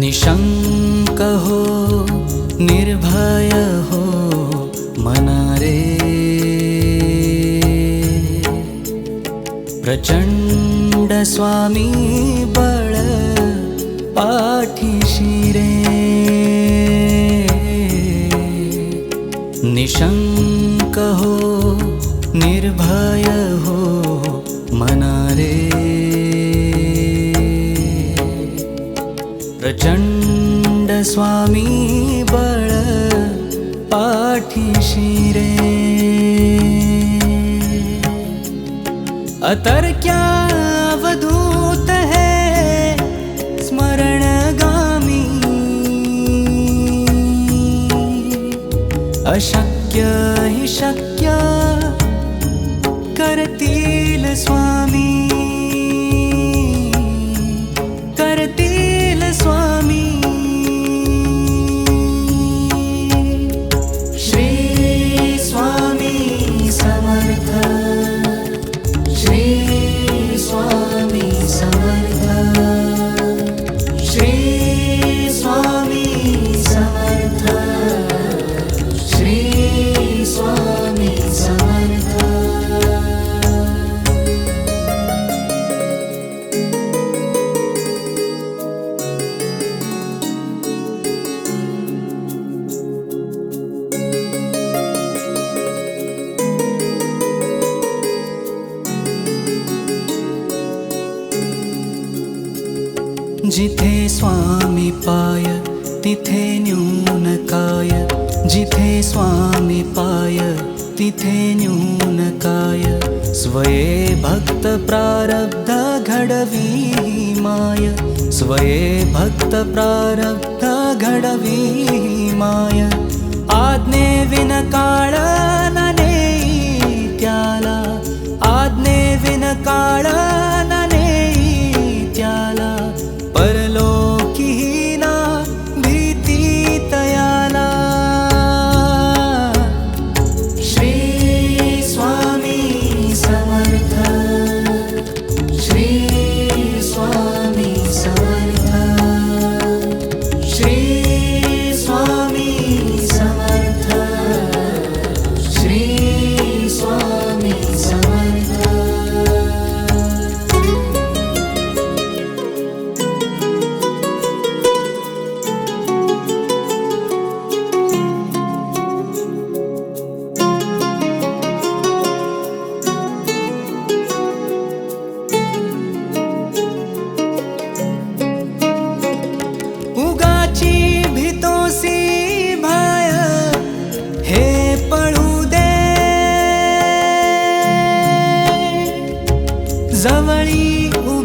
निशङ्क हो निर्भय हो मनारे प्रचण्ड स्वामी बळ पाठिशिरे। निर्भय हो मनारे प्रचण्ड स्वामी बळ पाठिशिरे अतर्क्यावधूत है स्मरणगामी। अशक्य हि शक्य करतील स्वामी जिथे स्वामी पाय तिथे न्यूनकाय. जिथे स्वामी पाय तिथे न्यूनकाय. स्वये भक्त प्रारब्ध घडवी माय. स्वये भक्त प्रारब्ध घडवी माय. आज्ञे विन काळ नने त्याला. आज्ञे विन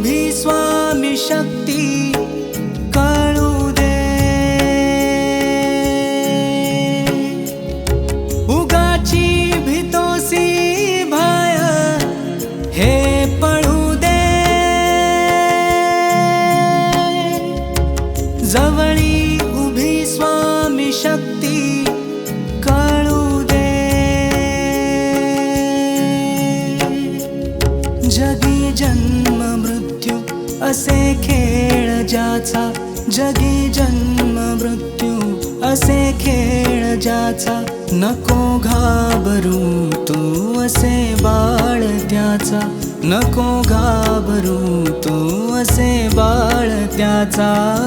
उभी स्वामी शक्ती कळू दे। उगाची भीतोसी भय हे पळू दे। जवळी उभी स्वामी शक्ती जन्म मृत्यू असे खेळ ज्याचा. जगी जन्म मृत्यू असे खेळ ज्याचा. नको घाबरू तू असे बाळ त्याचा. नको घाबरू तू असे बाळ त्याचा.